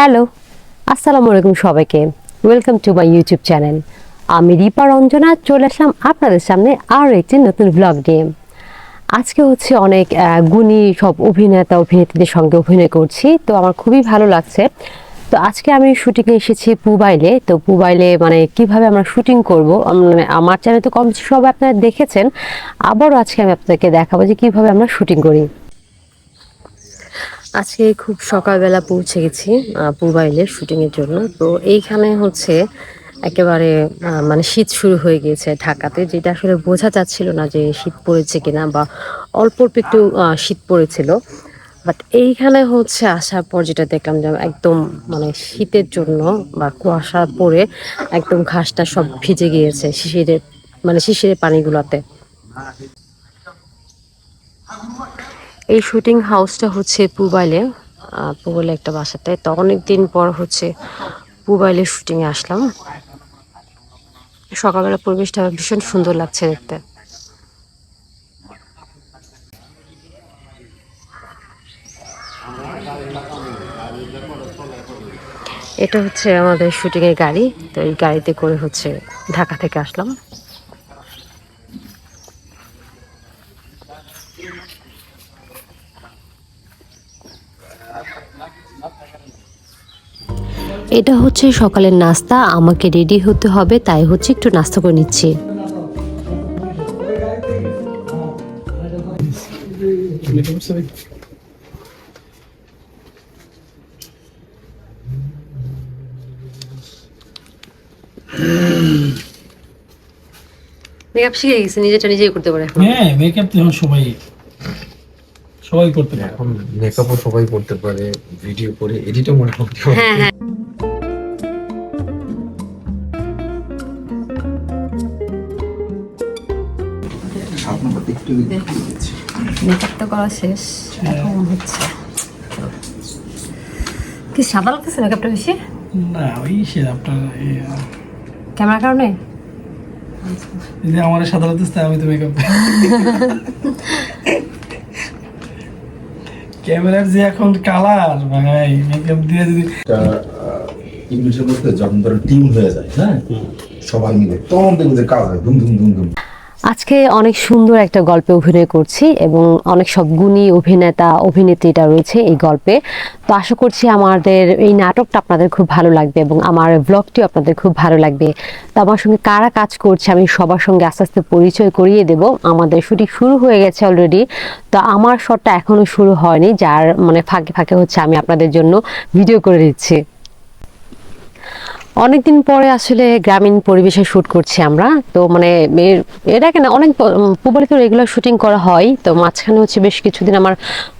Hello, আসসালামু আলাইকুম সবাইকে। Welcome to my YouTube channel আমি রিপা রঞ্জনা, চলে আসলাম আপনাদের সামনে আরও একটি নতুন ব্লগ নিয়ে। আজকে হচ্ছে অনেক গুণী সব অভিনেতা, অভিনেত্রীদের সঙ্গে অভিনয় করছি, তো আমার খুবই ভালো লাগছে। তো আজকে আমি শুটিংয়ে এসেছি পুবাইলে, তো পুবাইলে মানে কীভাবে আমরা শুটিং করব মানে আমার চ্যানেলে তো কম সব আপনারা দেখেছেন। আবারও আজকে আমি আপনাদেরকে দেখাবো যে কীভাবে আমরা শুটিং করি। আজকে খুব সকালবেলা পৌঁছে গেছি আহ, পুবাইলে শুটিং এর জন্য। তো এইখানে হচ্ছে একেবারে মানে শীত শুরু হয়ে গিয়েছে ঢাকাতে যেটা আসলে বোঝা যাচ্ছিল না যে শীত পড়েছে কিনা বা অল্প অল্প একটু শীত পড়েছিল। বাট এইখানে হচ্ছে আসার পর যেটা দেখলাম যে একদম মানে শীতের জন্য বা কুয়াশা পড়ে একদম ঘাসটা সব ভিজে গিয়েছে শিশিরের মানে শিশিরের পানিগুলোতে। এই শুটিং হাউসটা হচ্ছে পুবাইলে পুবাইলে একটা বাসাতে তো অনেক দিন পর হচ্ছে পুবাইলে শুটিংয়ে আসলাম। সকালবেলা পরিবেশটা ভীষণ সুন্দর লাগছে দেখতে। এটা হচ্ছে আমাদের শুটিং এর গাড়ি। তো এই গাড়িতে করে হচ্ছে ঢাকা থেকে আসলাম। এটা হচ্ছে সকালের নাস্তা আমাকে রেডি হতে হবে তাই হচ্ছে একটু নাস্তা করে নিচ্ছি। মেকআপ শিখে গেছে নিজেটা নিজেই করতে পারে এখন। হ্যাঁ মেকআপ তো এখন সবাই সবাই করতে পারে। এখন মেকআপও সবাই করতে পারে ভিডিও করে এডিটও মোটামুটি হ্যাঁ হ্যাঁ। মেকআপ তো করা শেষ। এখন হচ্ছে। কি সাদা লাগতেছে মেকআপটা বেশি? না ওই ক্যামেরার কারণে? আমার সাদা লাগতেছে আমি তো মেকআপ ক্যামেরার যে এখন কালার ভাই মেকআপ দিয়ে যদি ইংলিশের মধ্যে যখন ধরো টিম হয়ে যায় হ্যাঁ? সবাই মিলে তখন দেখব যে কাজ হয় ধুম ধুম ধুম ধুম। আজকে অনেক সুন্দর একটা গল্পে অভিনয় করছি এবং অনেক সব গুণী অভিনেতা অভিনেত্রীটা রয়েছে এই গল্পে। তো আশা করছি আমাদের এই নাটকটা আপনাদের খুব ভালো লাগবে এবং আমার ব্লগটিও আপনাদের খুব ভালো লাগবে। তো আমার সঙ্গে কারা কাজ করছে আমি সবার সঙ্গে আস্তে আস্তে পরিচয় করিয়ে দেব। আমাদের শুটিং শুরু হয়ে গেছে অলরেডি তো আমার শটটা এখনও শুরু হয়নি, যার মানে ফাঁকে ফাঁকে হচ্ছে আমি আপনাদের জন্য ভিডিও করে দিচ্ছি। অনেকদিন পরে আসলে গ্রামীণ পরিবেশে শুট করছি আমরা। তো মানে আগে না অনেক মোবাইলে তো রেগুলার শুটিং করা হয়। তো মাঝখানে হচ্ছে বেশ কিছুদিন আমার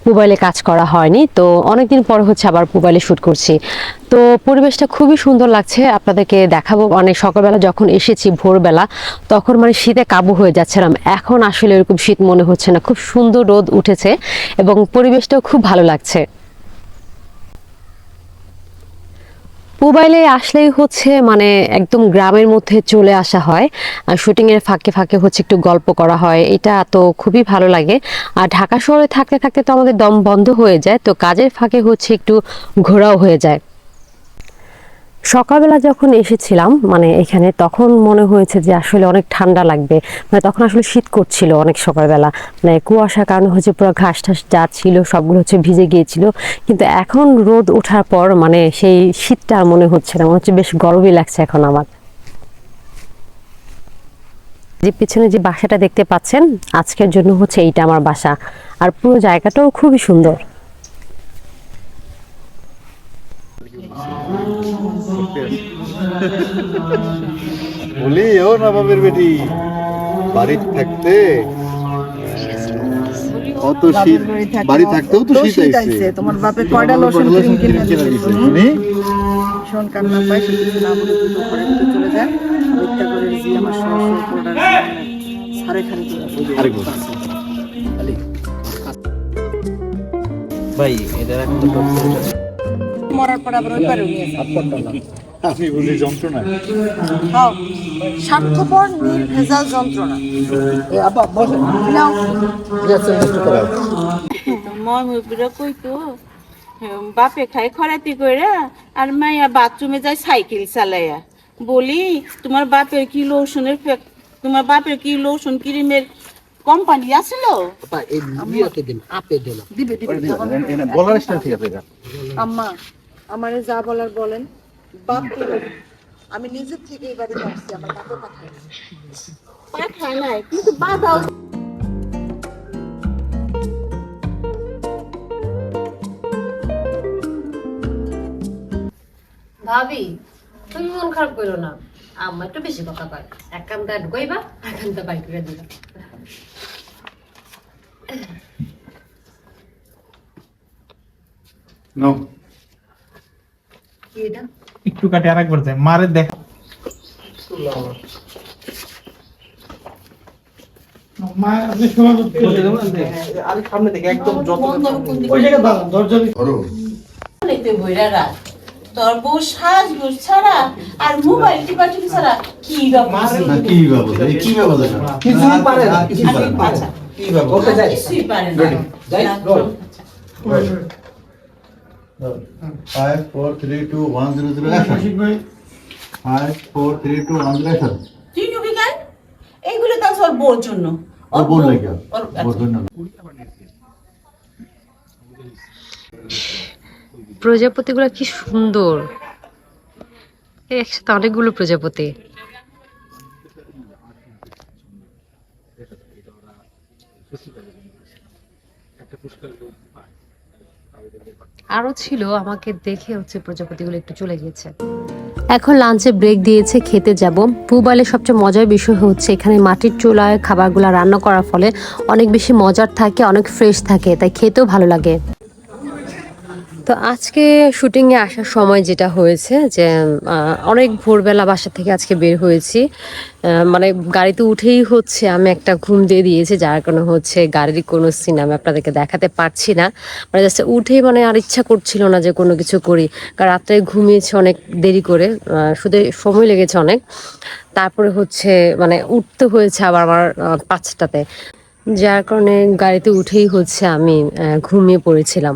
মোবাইলে কাজ করা হয়নি। তো অনেকদিন পরে হচ্ছে আবার মোবাইলে শুট করছি। তো পরিবেশটা খুবই সুন্দর লাগছে। আপনাদেরকে দেখাবো। অনেক সকালবেলা যখন এসেছি ভোরবেলা, তখন মানে শীতে কাবু হয়ে যাচ্ছিলাম। এখন আসলে এরকম শীত মনে হচ্ছে না। খুব সুন্দর রোদ উঠেছে এবং পরিবেশটাও খুব ভালো লাগছে। মোবাইলে আসলেই হচ্ছে মানে একদম গ্রামের মধ্যে চলে আসা হয়। আর শুটিংয়ের ফাঁকে ফাঁকে হচ্ছে একটু গল্প করা হয়। এটা তো খুবই ভালো লাগে। আর ঢাকা শহরে থাকতে থাকতে তো আমাদের দম বন্ধ হয়ে যায়। তো কাজের ফাঁকে হচ্ছে একটু ঘোরাও হয়ে যায়। সকালবেলা যখন এসেছিলাম মানে এখানে তখন মনে হয়েছে যে আসলে অনেক ঠান্ডা লাগবে। মানে তখন আসলে শীত করছিল অনেক সকালবেলা। মানে কুয়াশার কারণে হচ্ছে পুরো ঘাস টাস যা ছিল সবগুলো হচ্ছে ভিজে গিয়েছিল। কিন্তু এখন রোদ ওঠার পর মানে সেই শীতটা মনে হচ্ছে না। মনে হচ্ছে বেশ গরমই লাগছে এখন আমার। যে পিছনে যে বাসাটা দেখতে পাচ্ছেন, আজকের জন্য হচ্ছে এইটা আমার বাসা। আর পুরো জায়গাটাও খুবই সুন্দর। বলি ও নবাবের বেটি। বাড়িতে থাকতে অত শীত বাড়ি থাকতেও তো শীত আইছে। তোমার বাপে কয়টা কয়টা কিনে শুনি? ভীষণ কান্না সে কিছু না বলে দুটো করে তো চলে যায়। করে আমার সারে খালি ভাই এখন মরার পর আবার ওই পারে নিয়ে যায় আমি বুঝি যন্ত্রণা খাও স্বার্থপর নির্ভেজাল যন্ত্রণা। বাপে খায় খরাতি কইরা আর মাইয়া বাথরুমে যায় সাইকেল চালাইয়া বলি তোমার বাপের কি লোশনের তোমার বাপের কি লোশন ক্রিমের কোম্পানি আছিল দিবে দিবে বলার স্টাইল ঠিক আছে এটা। আম্মা আমারে যা বলার বলেন। বাপ আমি নিজের থেকে এই বাড়িতে আমার বাপের কথা পাঠায় নাই কিন্তু বাধাও ভাবি তুমি মন খারাপ করো না। আমার একটু বেশি কথা কয়। এক কান্দা ঢুকাইবা এক কান্দা বাইক করে দিবা। নো কি এটা? একটু কাটে আর একবার যায় মারে দেখ। মা আপনি শোনা সামনে থেকে একদম যত ওই জায়গায় দাঁড়ান দরজা ধরো। অনেকতে বইরা রাত। তোর বউ সাজ ছাড়া আর মোবাইল টিপা টিপি ছাড়া কি ব্যাপার না কি ব্যবস্থা কি ব্যবস্থা কিছুই পারে না কিছুই পারে না। কি ব্যবস্থা পারে না। Five four three two one zero zero five four three two one zero action তুই নিবি কেন এইগুলো তো ওর বউর জন্য। ওর বোন লাগে। ওর বোন ধন্যবাদ প্রজাপতিগুলো কি সুন্দর। একসাথে অনেকগুলো প্রজাপতি। আরও ছিল, আমাকে দেখে হচ্ছে প্রজাপতিগুলো একটু চলে গিয়েছে। এখন লাঞ্চে ব্রেক দিয়েছে, খেতে যাব। পুবাইলে সবচেয়ে মজার বিষয় হচ্ছে, এখানে মাটির চুলায় খাবারগুলো রান্না করার ফলে অনেক বেশি মজার থাকে, অনেক ফ্রেশ থাকে, তাই খেতেও ভালো লাগে। তো আজকে শুটিংয়ে আসার সময় যেটা হয়েছে যে অনেক ভোরবেলা বাসা থেকে আজকে বের হয়েছি। মানে গাড়িতে উঠেই হচ্ছে আমি একটা ঘুম দিয়ে দিয়েছি, যার কারণে হচ্ছে গাড়ির কোনো সিন আমি আপনাদেরকে দেখাতে পারছি না। মানে জাস্ট উঠেই মানে আর ইচ্ছা করছিল না যে কোনো কিছু করি। কারণ রাত্রে ঘুমিয়েছি অনেক দেরি করে শুধু সময় লেগেছে অনেক। তারপরে হচ্ছে মানে উঠতে হয়েছে আবার আমার পাঁচটাতে। যার কারণে গাড়িতে উঠেই হচ্ছে আমি ঘুমিয়ে পড়েছিলাম।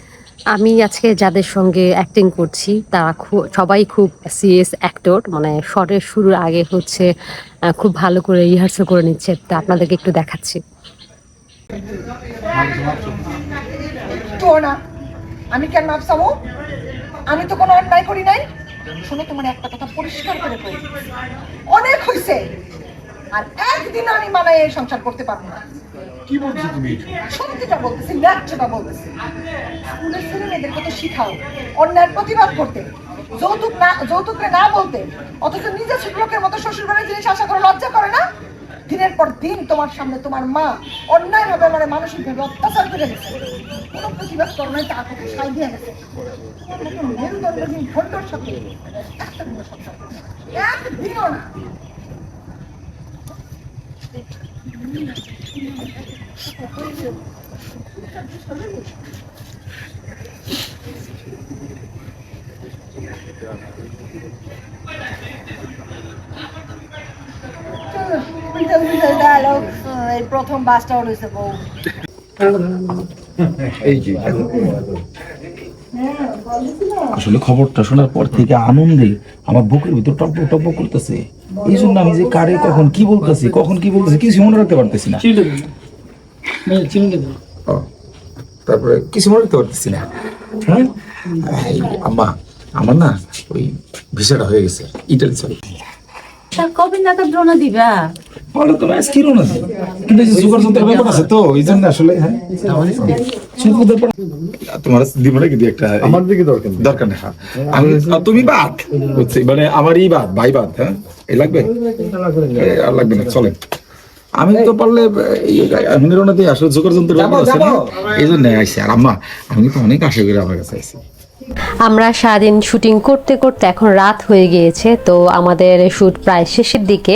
আমি আজকে যাদের সঙ্গে অ্যাক্টিং করছি, তারা সবাই খুব সিরিয়াস অ্যাক্টর মানে শর্টের শুরুর আগে হচ্ছে খুব ভালো করে রিহার্সাল করে নিচ্ছে। তা আপনাদেরকে একটু দেখাচ্ছি। আমি কেন মাপসামো আমি তো কোনো অন্যায় করি নাই। শুনে তোমার একটা কথা পরিষ্কার করে অনেক হইছে। আর একদিন আমি এই সংসার করতে পারব না। কি বলছো তুমি? সত্যিটা বলতেছি ন্যায্যটা বলতেছি। স্কুলের ছেলে শিখাও, অন্যায়ের প্রতিবাদ করতে, যৌতুক না, যৌতুকরে না বলতে, অথচ নিজের লোকের মতো শ্বশুর বাড়ির জিনিস আশা করে লজ্জা করে না? দিনের পর দিন তোমার সামনে তোমার মা অন্যায় ভাবে মানে মানসিকভাবে অত্যাচার করে গেছে। কোনো প্রতিবাদ করো নাই তাকে সাই দিয়ে গেছে। মেরুদণ্ডহীন ভণ্ডর সাথে প্রথম বাসটা উঠেছে বউ এই যে আসলে খবরটা শোনার পর থেকে আনন্দে আমার বুকের ভিতর টপ টপ করতেছে। এই জন্য আমি যে কারে কখন কি বলতেছি কখন কি বলতেছি কিছু মনে রাখতে পারতেছি না। তারপরে কিছু মনে রাখতে পারতেছি না। হ্যাঁ? আম্মা আমার না ওই ভিসাটা হয়ে গেছে ইটালি সরি তা কবে নাগাদ রওনা দিবা? তো ম্যাচ কিনো না কিন্তু যে সুগার যন্ত্রের ব্যাপার আছে তো এই জন্য আসলে হ্যাঁ। তোমার দিব নাকি একটা আমার দিকে দরকার দরকার নেই হ্যাঁ। আমি তুমি বাদ বুঝছি মানে আমারই বাদ ভাই বাদ হ্যাঁ। এই লাগবে? আর লাগবে না চলে আমি তো পারলে আসলে জোগাড় যন্ত্রের ব্যাপার আছে না? এই জন্য আইসি। আর আম্মা আমি তো অনেক আশা করে আমার কাছে আইসি। আমরা সারাদিন শুটিং করতে করতে এখন রাত হয়ে গিয়েছে, তো আমাদের শ্যুট প্রায় শেষের দিকে।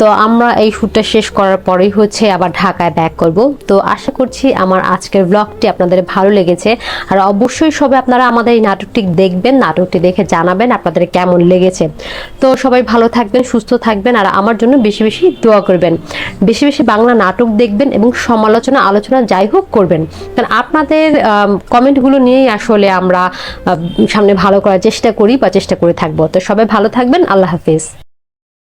তো আমরা এই শ্যুটটা শেষ করার পরেই হচ্ছে আবার ঢাকায় ব্যাক করব। তো আশা করছি আমার আজকের ব্লগটি আপনাদের ভালো লেগেছে। আর অবশ্যই সবাই আপনারা আমাদের এই নাটকটি দেখবেন, নাটকটি দেখে জানাবেন আপনাদের কেমন লেগেছে। তো সবাই ভালো থাকবেন, সুস্থ থাকবেন, আর আমার জন্য বেশি বেশি দোয়া করবেন। বেশি বেশি বাংলা নাটক দেখবেন এবং সমালোচনা, আলোচনা যাই হোক করবেন। কারণ আপনাদের কমেন্টগুলো নিয়েই আসলে আমরা সামনে ভালো করার চেষ্টা করি বা চেষ্টা করে থাকব। তো সবাই ভালো থাকবেন। আল্লাহ হাফিজ।